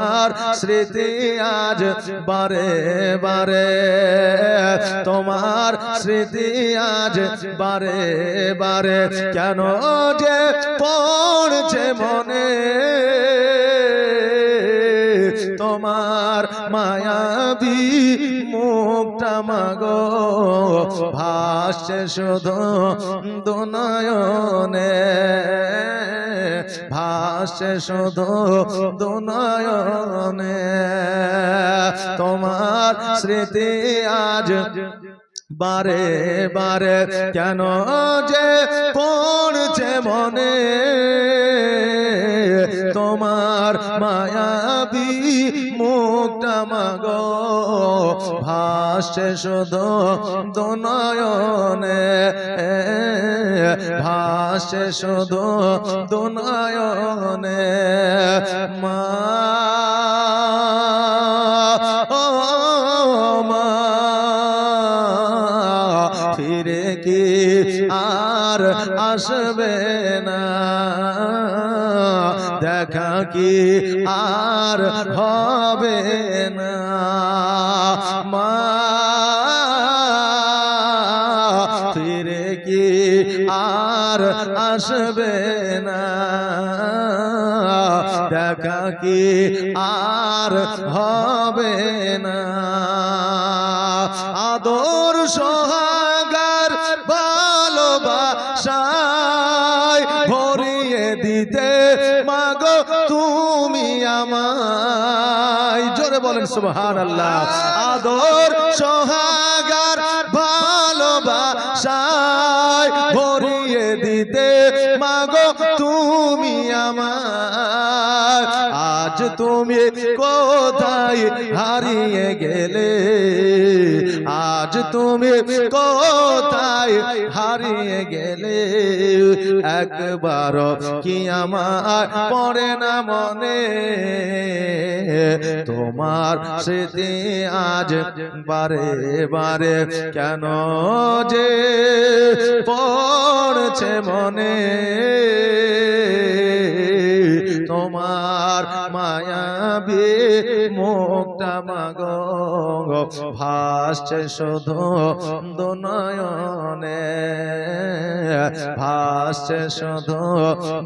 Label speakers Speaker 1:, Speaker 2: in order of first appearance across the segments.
Speaker 1: তোমার স্মৃতি আজ বারে বারে। তোমার স্মৃতি আজ বারে বারে। কেন যে পড়ছে মনে? তোমার মায়াবী মুখটা মাগো। ভাসছে শুধু দুনয়নে। ভাসছে শুধু দুনয়নে। তোমার স্মৃতি আজ বারে বারে কেন যে পড়ছে মনে? তোমার মায়াবী মুখটা মাগ ভাসছে শুধু দুনয়নে। ভাসছে শুধু দুনয়নে। মা, ফিরে কি আর আসবে না? দেখা কি আর হবে না? মা কি আর আসবে না? দেখা কি আর হবে না? আদর সোহাগার ভালোবাসায় ভরিয়ে দিতে মাগো তুমি আমায়। জোরে বলেন সুবহান আল্লাহ আদর সোহাগার দিতে। মাগো, তুমি আমার। আজ তুমি কোথায় হারিয়ে গেলে? আজ তুমি কোথায় হারিয়ে গেলে? একবার কি আমার পড়ে না মনে? তোমার স্মৃতি আজ বারে বারে কেন যে পড়ছে মনে? তোমার মায়াবী মুখটা মাগ ভাসছে শুধু দুনয়নে। ভাসছে শুধু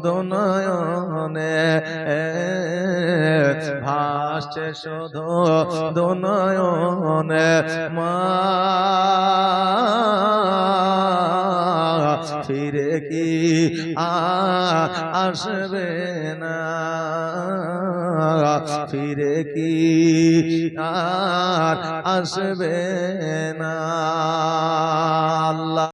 Speaker 1: দুনয়নে। ভাসছে শুধু দুনয়নে মা ফিরে কি আসবে না? ফিরে কি আসবে না?